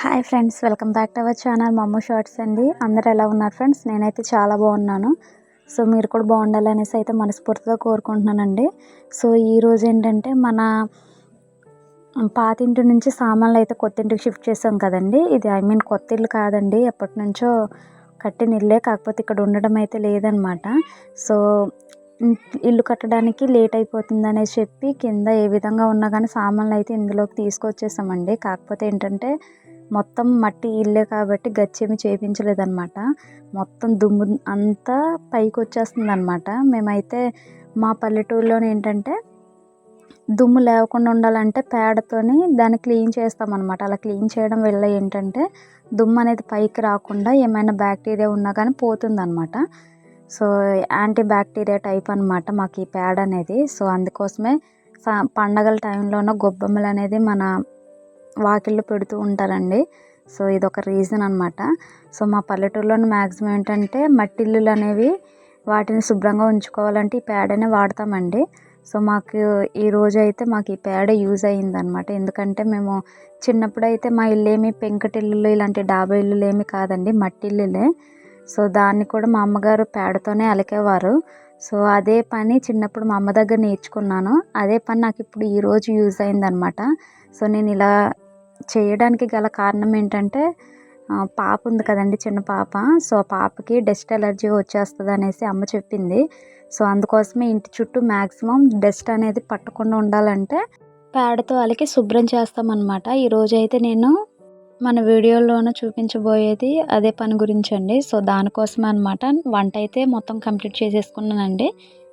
Hi friends welcome back to our channel Mammu shorts అండి. అందరు ఎలా ఉన్నారు ఫ్రెండ్స్ నేనైతే చాలా బాగున్నాను. సో మీరు కూడా బాగుండాలనేసి అయితే మనస్ఫూర్తిగా కోరుకుంటున్నానండి. సో ఈరోజు ఏంటంటే మన పాతింటి నుంచి సామాన్లు అయితే కొత్తింటికి షిఫ్ట్ చేసాం కదండి. ఇది ఐ మీన్ కొత్త ఇల్లు కాదండి. ఎప్పటి నుంచో కట్టిన ఇల్లే కాకపోతే ఇక్కడ ఉండడం అయితే లేదనమాట సో ఇల్లు కట్టడానికి లేట్ అయిపోతుంది చెప్పి కింద ఏ విధంగా ఉన్నా కానీ సామాన్లు అయితే ఇందులోకి తీసుకొచ్చేసామండి. కాకపోతే ఏంటంటే మొత్తం మట్టి ఇల్లే కాబట్టి గచ్చేమి చేయించలేదన్నమాట మొత్తం దుమ్ము అంతా పైకి వచ్చేస్తుంది అనమాట మేమైతే మా పల్లెటూరులో ఏంటంటే దుమ్ము లేకుండా ఉండాలంటే పేడతోని దాన్ని క్లీన్ చేస్తామన్నమాట. అలా క్లీన్ చేయడం వల్ల ఏంటంటే దుమ్ము అనేది పైకి రాకుండా ఏమైనా బ్యాక్టీరియా ఉన్నా కానీ పోతుందన్నమాట. సో యాంటీ బ్యాక్టీరియా టైప్ అనమాట మాకు ఈ పేడ అనేది సో అందుకోసమే పండగల టైంలోనో గొబ్బెమ్మలు అనేది మన వాకిళ్ళు పెడుతూ ఉంటారండి. సో ఇదొక రీజన్ అనమాట సో మా పల్లెటూరులోని మ్యాక్సిమం ఏంటంటే మట్టి ఇల్లులు అనేవి వాటిని శుభ్రంగా ఉంచుకోవాలంటే ఈ పేడనే వాడతామండి. సో మాకు ఈ రోజు అయితే మాకు ఈ పేడ యూజ్ అయ్యిందనమాట ఎందుకంటే మేము చిన్నప్పుడు అయితే మా ఇల్లు ఏమి పెంకటిల్లులు ఇలాంటి డాబా ఇల్లులు ఏమి కాదండి మట్టి ఇల్లులే సో దాన్ని కూడా మా అమ్మగారు పేడతోనే అలికేవారు. సో అదే పని చిన్నప్పుడు మా అమ్మ దగ్గర నేర్చుకున్నాను. అదే పని నాకు ఇప్పుడు ఈరోజు యూజ్ అయిందనమాట సో నేను ఇలా చేయడానికి గల కారణం ఏంటంటే పాప ఉంది కదండి చిన్న పాప. సో పాపకి డస్ట్ ఎలర్జీ వచ్చేస్తుంది అనేసి అమ్మ చెప్పింది. సో అందుకోసమే ఇంటి చుట్టూ మ్యాక్సిమం డస్ట్ అనేది పట్టకుండా ఉండాలంటే పేడతో అలికి శుభ్రం చేస్తామన్నమాట. ఈరోజు అయితే నేను మన వీడియోలోనూ చూపించబోయేది అదే పని గురించి అండి. సో దానికోసమే అనమాట వంట అయితే మొత్తం కంప్లీట్ చేసేసుకున్నానండి.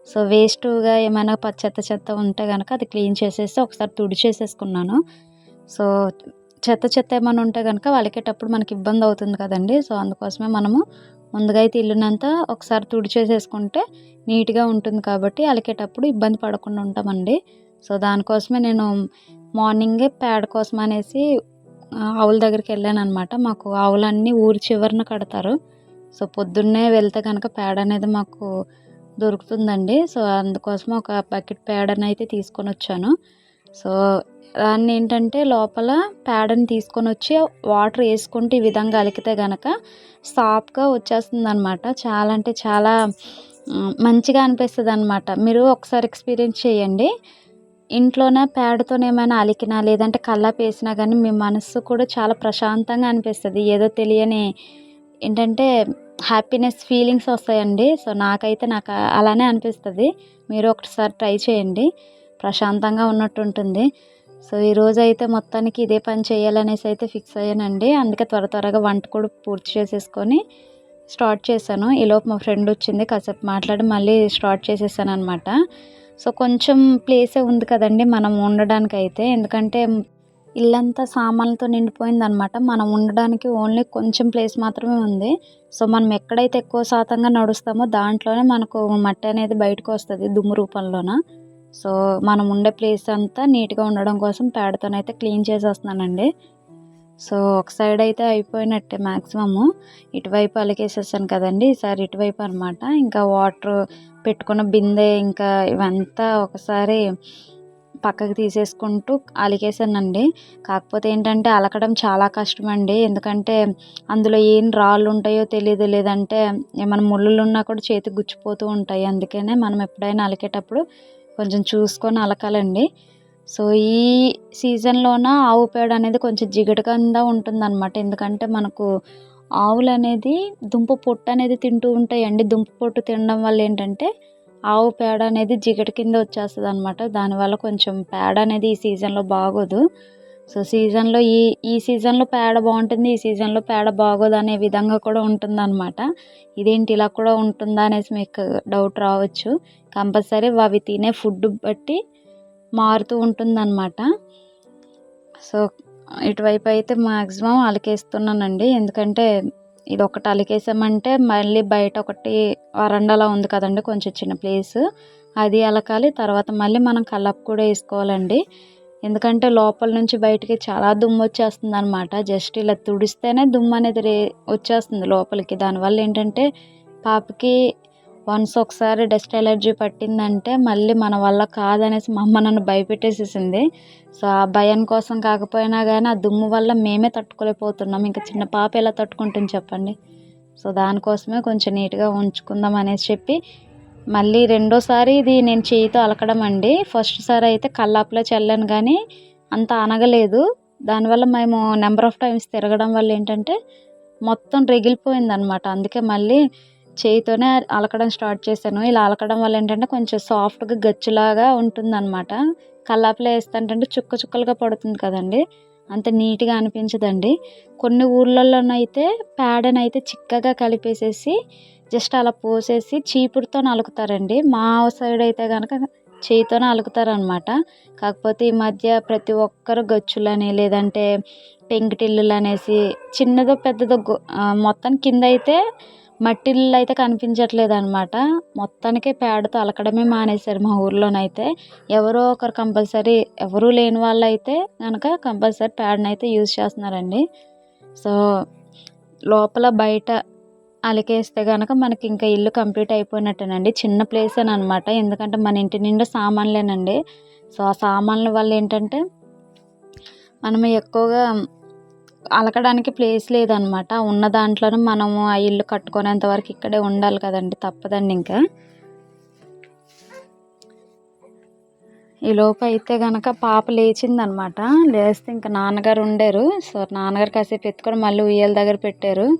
సో వేస్ట్గా ఏమైనా చెత్త చెత్త ఉంటే కనుక అది క్లీన్ చేసేసి ఒకసారి తుడి చేసేసుకున్నాను సో చెత్త చెత్త ఏమైనా ఉంటే కనుక వాళ్ళకేటప్పుడు మనకి ఇబ్బంది అవుతుంది కదండి. సో అందుకోసమే మనము ముందుగా అయితే ఇల్లునంతా ఒకసారి తుడిచేసేసుకుంటే నీట్గా ఉంటుంది కాబట్టి అలికేటప్పుడు ఇబ్బంది పడకుండా ఉంటామండి. సో దానికోసమే నేను మార్నింగే పేడ కోసం అనేసి ఆవుల దగ్గరికి వెళ్ళాను అనమాట మాకు ఆవులన్నీ ఊరి చివరిన కడతారు. సో పొద్దున్నే వెళ్తే కనుక పేడ అనేది మాకు దొరుకుతుందండి. సో అందుకోసం ఒక బకెట్ పేడని అయితే తీసుకొని వచ్చాను సో దాన్ని ఏంటంటే లోపల పేడని తీసుకొని వచ్చి వాటర్ వేసుకుంటే ఈ విధంగా అలికితే కనుక సాఫ్ట్గా వచ్చేస్తుంది అనమాట చాలా అంటే చాలా మంచిగా అనిపిస్తుంది అనమాట మీరు ఒకసారి ఎక్స్పీరియన్స్ చేయండి. ఇంట్లోనే పేడతో ఏమైనా అలికినా లేదంటే కల్లాపు వేసినా కానీ మీ మనసు కూడా చాలా ప్రశాంతంగా అనిపిస్తుంది. ఏదో తెలియని ఏంటంటే హ్యాపీనెస్ ఫీలింగ్స్ వస్తాయండి. సో నాకైతే నాకు అలానే అనిపిస్తుంది. మీరు ఒకసారి ట్రై చేయండి. ప్రశాంతంగా ఉన్నట్టు ఉంటుంది సో ఈరోజు అయితే మొత్తానికి ఇదే పని చేయాలనేసి అయితే ఫిక్స్ అయ్యానండి. అందుకే త్వర త్వరగా వంట కూడా పూర్తి చేసేసుకొని స్టార్ట్ చేశాను. ఈలోపు మా ఫ్రెండ్ వచ్చింది కాసేపు మాట్లాడి మళ్ళీ స్టార్ట్ చేసేసాను అనమాట సో కొంచెం ప్లేసే ఉంది కదండి మనం ఉండడానికి అయితే ఎందుకంటే ఇల్లంతా సామాన్లతో నిండిపోయింది అనమాట మనం ఉండడానికి ఓన్లీ కొంచెం ప్లేస్ మాత్రమే ఉంది. సో మనం ఎక్కడైతే ఎక్కువ శాతంగా నడుస్తామో దాంట్లోనే మనకు మట్టి అనేది బయటకు వస్తుంది దుమ్ము రూపంలోన. సో మనం ఉండే ప్లేస్ అంతా నీట్గా ఉండడం కోసం పేడతోనైతే క్లీన్ చేసేస్తున్నానండి. సో ఒక సైడ్ అయితే అయిపోయినట్టే మ్యాక్సిమము ఇటువైపు అలికేసేసాను కదండి ఈసారి ఇటువైపు అనమాట ఇంకా వాటర్ పెట్టుకున్న బిందె ఇంకా ఇవంతా ఒకసారి పక్కకి తీసేసుకుంటూ అలికేసానండి. కాకపోతే ఏంటంటే అలకడం చాలా కష్టం అండి ఎందుకంటే అందులో ఏం రాళ్ళు ఉంటాయో తెలియదు లేదంటే ఏమైనా ముళ్ళులు ఉన్నా కూడా చేతికి గుచ్చిపోతూ ఉంటాయి. అందుకనే మనం ఎప్పుడైనా అలికేటప్పుడు కొంచెం చూసుకొని అలకాలండి. సో ఈ సీజన్లోన ఆవు పేడ అనేది కొంచెం జిగటగా ఉంటుందన్నమాట. ఎందుకంటే మనకు ఆవులు అనేది దుంప పొట్టు అనేది తింటూ ఉంటాయండి. దుంప పొట్టు తినడం వల్ల ఏంటంటే ఆవు పేడ అనేది జిగట కింద వచ్చేస్తుంది అనమాట దానివల్ల కొంచెం పేడ అనేది ఈ సీజన్లో బాగోదు. సో సీజన్లో ఈ ఈ సీజన్లో పేడ బాగుంటుంది ఈ సీజన్లో పేడ బాగోదు అనే విధంగా కూడా ఉంటుందన్నమాట. ఇదేంటి ఇలా కూడా ఉంటుందా అనేసి మీకు డౌట్ రావచ్చు. కంపల్సరీ అవి తినే ఫుడ్ బట్టి మారుతూ ఉంటుందన్నమాట. సో ఇటువైపు అయితే మ్యాక్సిమం అలికేస్తున్నానండి. ఎందుకంటే ఇది ఒకటి అలికేసామంటే మళ్ళీ బయట ఒకటి వరండాలో ఉంది కదండి కొంచెం చిన్న ప్లేస్. అది అలకాలి తర్వాత మళ్ళీ మనం కలప్ కూడా వేసుకోవాలండి. ఎందుకంటే లోపల నుంచి బయటికి చాలా దుమ్ము వచ్చేస్తుంది అనమాట జస్ట్ ఇలా తుడిస్తేనే దుమ్ము అనేది రే వచ్చేస్తుంది లోపలికి. దానివల్ల ఏంటంటే పాపకి వన్స్ ఒకసారి డస్ట్ ఎలర్జీ పట్టిందంటే మళ్ళీ మన వల్ల కాదనేసి మా అమ్మ నన్ను భయపెట్టేసేసింది. సో ఆ భయం కోసం కాకపోయినా కానీ ఆ దుమ్ము వల్ల మేమే తట్టుకోలేకపోతున్నాం. ఇంకా చిన్న పాప ఎలా తట్టుకుంటుంది చెప్పండి? సో దానికోసమే కొంచెం నీట్గా ఉంచుకుందాం అనేసి చెప్పి మళ్ళీ రెండోసారి ఇది నేను చేయితో అలకడం అండి. ఫస్ట్ సారి అయితే కల్లాపులో చల్లాను కానీ అంత అనగలేదు. దానివల్ల మేము నెంబర్ ఆఫ్ టైమ్స్ తిరగడం వల్ల ఏంటంటే మొత్తం రెగిలిపోయిందనమాట అందుకే మళ్ళీ చేయితోనే అలకడం స్టార్ట్ చేశాను. ఇలా అలకడం వల్ల ఏంటంటే కొంచెం సాఫ్ట్గా గచ్చులాగా ఉంటుంది అనమాట కల్లాపులో వేస్తుంటే చుక్క చుక్కలుగా పడుతుంది కదండి. అంత నీట్గా అనిపించదండి. కొన్ని ఊర్లలోనైతే ప్యాడనైతే చిక్కగా కలిపేసేసి జస్ట్ అలా పోసేసి చీపుడుతో నలుకుతారండి. మా సైడ్ అయితే కనుక చేయితోనే అలుకుతారనమాట కాకపోతే ఈ మధ్య ప్రతి ఒక్కరు గచ్చులని లేదంటే పెంకుటిల్లులు అనేసి చిన్నదో పెద్దదో మొత్తం కింద అయితే మట్టిల్లు అయితే కనిపించట్లేదు అనమాట మొత్తానికి పేడతో అలకడమే మానేశారు మా ఊర్లోనైతే. ఎవరో ఒకరు కంపల్సరీ ఎవరూ లేని వాళ్ళు అయితే కనుక కంపల్సరీ పేడనైతే యూజ్ చేస్తున్నారండి. సో లోపల బయట అలికేస్తే కనుక మనకి ఇంకా ఇల్లు కంప్లీట్ అయిపోయినట్టేనండి. చిన్న ప్లేస్ అనమాట. ఎందుకంటే మన ఇంటి నిండా సామాన్లేనండి. సో ఆ సామాన్ల వల్ల ఏంటంటే మనం ఎక్కువగా అలకడానికి ప్లేస్ లేదనమాట. ఉన్న దాంట్లోనే మనము ఆ ఇల్లు కట్టుకునేంత వరకు ఇక్కడే ఉండాలి కదండి. తప్పదండి ఇంకా. ఈ లోపు అయితే కనుక పాప లేచిందనమాట. లేస్తే ఇంకా నాన్నగారు ఉండేరు. సో నాన్నగారు కాసేపు ఎత్తుకొని మళ్ళీ ఉయ్యాల దగ్గర పెట్టారు.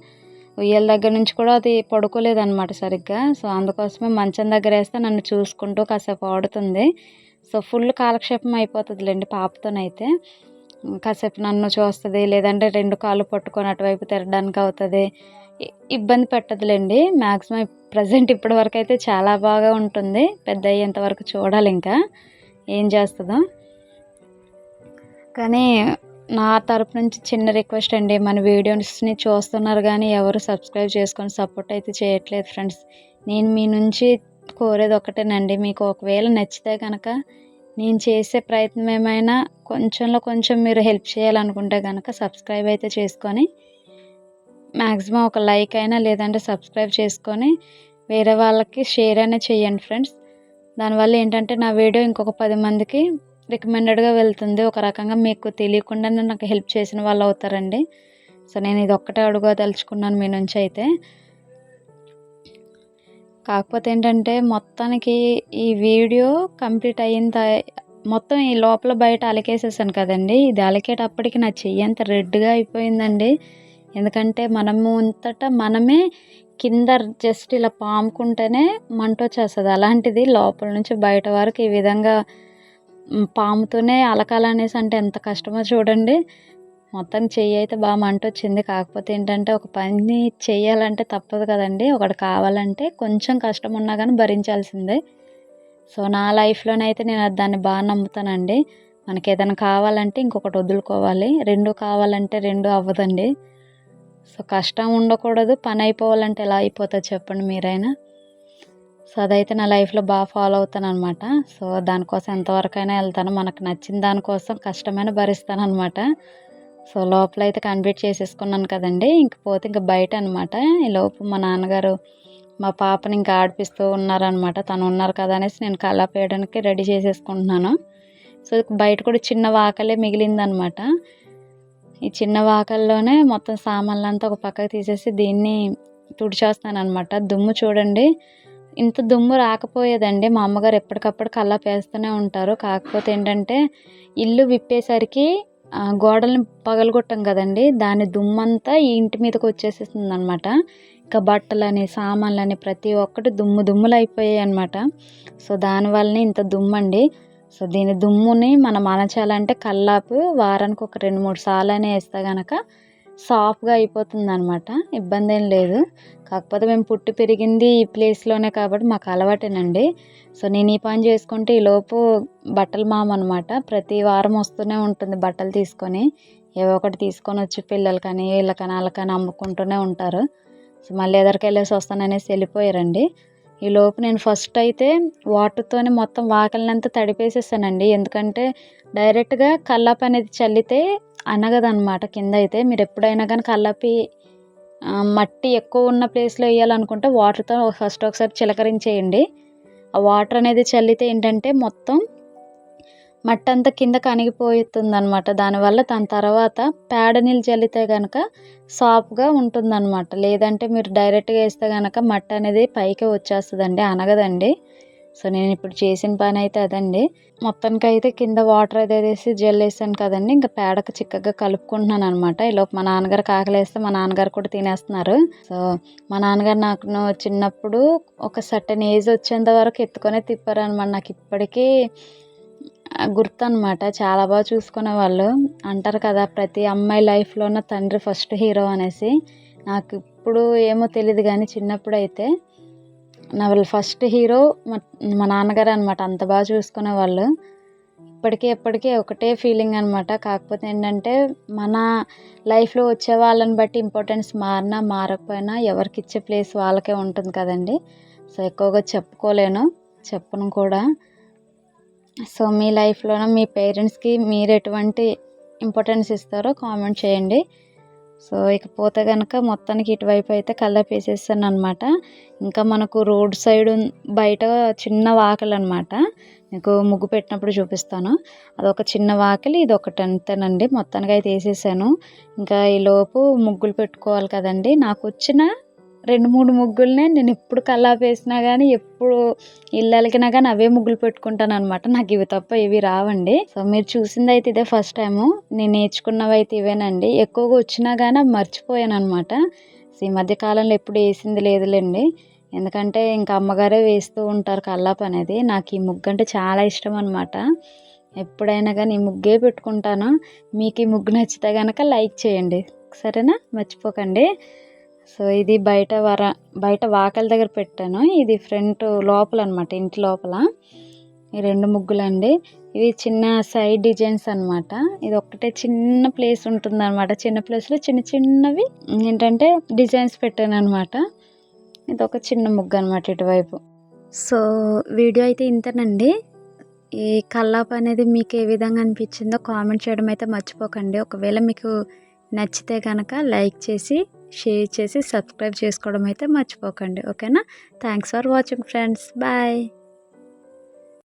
ఉయ్యాల దగ్గర నుంచి కూడా అది పడుకోలేదన్నమాట సరిగ్గా. సో అందుకోసమే మంచం దగ్గర వేస్తే నన్ను చూసుకుంటూ కాసేపు ఆడుతుంది. సో ఫుల్ కాలక్షేపం అయిపోతుందిలేండి పాపతోనైతే. కాసేపు నన్ను చూస్తుంది లేదంటే రెండు కాళ్ళు పట్టుకొని అటువైపు తిరగడానికి అవుతుంది. ఇబ్బంది పెట్టదులేండి. మ్యాక్సిమం ప్రజెంట్ ఇప్పటి వరకు అయితే చాలా బాగా ఉంటుంది. పెద్ద అయ్యేంత వరకు చూడాలి ఇంకా ఏం చేస్తుందో. కానీ నా తరపు నుంచి చిన్న రిక్వెస్ట్ అండి. మన వీడియోస్ని చూస్తున్నారు కానీ ఎవరు సబ్స్క్రైబ్ చేసుకొని సపోర్ట్ అయితే చేయట్లేదు ఫ్రెండ్స్. నేను మీ నుంచి కోరేది ఒకటేనండి. మీకు ఒకవేళ నచ్చితే కనుక నేను చేసే ప్రయత్నం ఏమైనా కొంచెంలో కొంచెం మీరు హెల్ప్ చేయాలనుకుంటే కనుక సబ్స్క్రైబ్ అయితే చేసుకొని మ్యాక్సిమం ఒక లైక్ అయినా లేదంటే సబ్స్క్రైబ్ చేసుకొని వేరే వాళ్ళకి షేర్ అయినా చేయండి ఫ్రెండ్స్. దానివల్ల ఏంటంటే నా వీడియో ఇంకొక పది మందికి రికమెండెడ్గా వెళ్తుంది. ఒక రకంగా మీకు తెలియకుండానే నాకు హెల్ప్ చేసిన వాళ్ళు అవుతారండి. సో నేను ఇది ఒక్కటే అడుగుదలుచుకున్నాను మీ నుంచి అయితే. కాకపోతే ఏంటంటే మొత్తానికి ఈ వీడియో కంప్లీట్ అయిన మొత్తం ఈ లోపల బయట అలకేసేసాను కదండి. ఇది అలికేటప్పటికి నా చెయ్యి అంత రెడ్గా అయిపోయిందండి. ఎందుకంటే మనము అంతటా మనమే కింద జస్ట్ ఇలా పాముకుంటేనే మంట వచ్చేస్తుంది. అలాంటిది లోపల నుంచి బయట వరకు ఈ విధంగా పాముతోనే అలకాలనేసి అంటే ఎంత కష్టమో చూడండి. మొత్తం చెయ్యి అయితే బాగా మంట వచ్చింది కాకపోతే ఏంటంటే ఒక పని చేయాలంటే తప్పదు కదండి. ఒకటి కావాలంటే కొంచెం కష్టం ఉన్నా కానీ భరించాల్సిందే. సో నా లైఫ్లోనైతే నేను దాన్ని బాగా నమ్ముతానండి. మనకి ఏదైనా కావాలంటే ఇంకొకటి వదులుకోవాలి. రెండు కావాలంటే రెండు అవ్వదండి. సో కష్టం ఉండకూడదు. పని అయిపోవాలంటే ఎలా అయిపోతుంది చెప్పండి మీరైనా. సో అదైతే నా లైఫ్లో బాగా ఫాలో అవుతాను అనమాట సో దానికోసం ఎంతవరకైనా వెళ్తాను. మనకు నచ్చిన దానికోసం కష్టమైన భరిస్తాను అనమాట సో లోపల అయితే కంప్లీట్ చేసేసుకున్నాను కదండి. ఇంక పోతే ఇంక బయట అనమాట ఈ లోపు మా నాన్నగారు మా పాపని ఇంకా ఆడిపిస్తూ ఉన్నారనమాట తను ఉన్నారు కదా అనేసి నేను కళ్ళ పేయడానికి రెడీ చేసేసుకుంటున్నాను. సో బయట కూడా చిన్న వాకలే మిగిలిందనమాట ఈ చిన్న వాకల్లోనే మొత్తం సామాన్లంతా ఒక పక్కకు తీసేసి దీన్ని తుడిచేస్తాను అనమాట దుమ్ము చూడండి. ఇంత దుమ్ము రాకపోయేదండి. మా అమ్మగారు ఎప్పటికప్పుడు కల్లాపేస్తూనే ఉంటారు. కాకపోతే ఏంటంటే ఇల్లు విప్పేసరికి గోడల్ని పగలగొట్టాం కదండి. దాని దుమ్మంతా ఈ ఇంటి మీదకి వచ్చేసేస్తుంది అనమాట ఇంకా బట్టలని సామాన్లని ప్రతి ఒక్కటి దుమ్ము దుమ్ములు అయిపోయాయి అనమాట. సో దానివల్లనే ఇంత దుమ్మండి. సో దీని దుమ్ముని మనం అనచాలంటే కల్లాపు వారానికి ఒక రెండు మూడు సార్లు అయినా వేస్తే కనుక సాఫ్ట్గా అయిపోతుంది అనమాట ఇబ్బంది ఏం లేదు. కాకపోతే మేము పుట్టి పెరిగింది ఈ ప్లేస్లోనే కాబట్టి మాకు అలవాటేనండి. సో నేను ఈ పని చేసుకుంటే ఈలోపు బట్టలు మామ అనమాట ప్రతి వారం వస్తూనే ఉంటుంది బట్టలు తీసుకొని. ఏవో ఒకటి తీసుకొని వచ్చి పిల్లలకని వీళ్ళకని వాళ్ళకని అమ్ముకుంటూనే ఉంటారు. సో మళ్ళీ ఎదరికి వెళ్ళేసి వస్తాననేసి వెళ్ళిపోయారండి. ఈ లోపు నేను ఫస్ట్ అయితే వాటర్తోనే మొత్తం వాకిలినంతా తడిపేసేసానండి. ఎందుకంటే డైరెక్ట్గా కల్లాపు అనేది చల్లితే అనగదనమాట కింద అయితే మీరు ఎప్పుడైనా కానీ కల్లాపి మట్టి ఎక్కువ ఉన్న ప్లేస్లో వేయాలనుకుంటే వాటర్తో ఫస్ట్ ఒకసారి చిలకరించేయండి. ఆ వాటర్ అనేది చల్లితే ఏంటంటే మొత్తం మట్టి అంతా కింద అణిగిపోతుంది అనమాట దానివల్ల దాని తర్వాత పేడ నీళ్ళు చల్లితే కనుక సాఫ్ట్గా ఉంటుందన్నమాట. లేదంటే మీరు డైరెక్ట్గా వేస్తే కనుక మట్టి అనేది పైకి వచ్చేస్తుందండి అనగదండి. సో నేను ఇప్పుడు చేసిన పని అయితే అదండి. మొత్తానికి అయితే కింద వాటర్ అది వేసి జెల్ వేసాను కదండి. ఇంకా పేడకు చిక్కగా కలుపుకుంటున్నాను అనమాట ఈలోపు మా నాన్నగారు కాకలేస్తే మా నాన్నగారు కూడా తినేస్తున్నారు. సో మా నాన్నగారు నాకు చిన్నప్పుడు ఒక సర్టన్ ఏజ్ వచ్చేంత వరకు ఎత్తుకొనే తిప్పారు అనమాట నాకు ఇప్పటికీ గుర్తు అనమాట చాలా బాగా చూసుకునే వాళ్ళు అంటారు కదా ప్రతి అమ్మాయి లైఫ్లోన తండ్రి ఫస్ట్ హీరో అనేసి. నాకు ఇప్పుడు ఏమో తెలియదు కానీ చిన్నప్పుడు అయితే నా ఫస్ట్ హీరో మా మా నాన్నగారు అనమాట అంత బాగా చూసుకునే వాళ్ళు. ఇప్పటికీ ఎప్పటికీ ఒకటే ఫీలింగ్ అనమాట కాకపోతే ఏంటంటే మన లైఫ్లో వచ్చే వాళ్ళని బట్టి ఇంపార్టెన్స్ మారినా మారకపోయినా ఎవరికి ఇచ్చే ప్లేస్ వాళ్ళకే ఉంటుంది కదండి. సో ఎక్కువగా చెప్పుకోలేను. చెప్పను కూడా. సో మీ లైఫ్లోనూ మీ పేరెంట్స్కి మీరు ఎటువంటి ఇంపార్టెన్స్ ఇస్తారో కామెంట్ చేయండి. సో ఇకపోతే కనుక మొత్తానికి ఇటువైపు అయితే కలర్ అనమాట ఇంకా మనకు రోడ్ సైడ్ బయట చిన్న వాకలు అనమాట మీకు ముగ్గు పెట్టినప్పుడు చూపిస్తాను. అదొక చిన్న వాకిలి ఇది ఒకటి అంతేనండి. మొత్తానికి అయితే వేసేసాను. ఇంకా ఈ లోపు ముగ్గులు పెట్టుకోవాలి కదండి. నాకు వచ్చిన రెండు మూడు ముగ్గులనే నేను ఎప్పుడు కల్లాపు వేసినా కానీ ఎప్పుడు ఇల్లు అలికినా కానీ అవే ముగ్గులు పెట్టుకుంటాను అనమాట నాకు ఇవి తప్ప ఇవి రావండి. సో మీరు చూసింది అయితే ఇదే ఫస్ట్ టైము. నేను నేర్చుకున్నవి అయితే ఇవేనండి. ఎక్కువగా వచ్చినా కానీ మర్చిపోయాను అనమాట ఈ మధ్య కాలంలో ఎప్పుడు వేసింది లేదులేండి. ఎందుకంటే ఇంకా అమ్మగారే వేస్తూ ఉంటారు కల్లాపు అనేది. నాకు ఈ ముగ్గు అంటే చాలా ఇష్టం అనమాట ఎప్పుడైనా కానీ ఈ ముగ్గే పెట్టుకుంటాను. మీకు ఈ ముగ్గు నచ్చితే కనుక లైక్ చేయండి. సరేనా? మర్చిపోకండి. సో ఇది బయట వర బయట వాకల దగ్గర పెట్టాను. ఇది ఫ్రంట్ లోపల అనమాట ఇంటి లోపల. ఈ రెండు ముగ్గులండి. ఇవి చిన్న సైడ్ డిజైన్స్ అనమాట ఇది ఒక్కటే చిన్న ప్లేస్ ఉంటుంది అనమాట చిన్న ప్లేస్లో చిన్న చిన్నవి ఏంటంటే డిజైన్స్ పెట్టాను అనమాట ఇది ఒక చిన్న ముగ్గు అనమాట ఇటువైపు. సో వీడియో అయితే ఇంతేనండి. ఈ కల్లాప్ అనేది మీకు ఏ విధంగా అనిపించిందో కామెంట్ చేయడం అయితే మర్చిపోకండి. ఒకవేళ మీకు నచ్చితే కనుక లైక్ చేసి షేర్ చేసి సబ్స్క్రైబ్ చేసుకోవడం అయితే మర్చిపోకండి. ఓకేనా? Thanks for watching friends. Bye.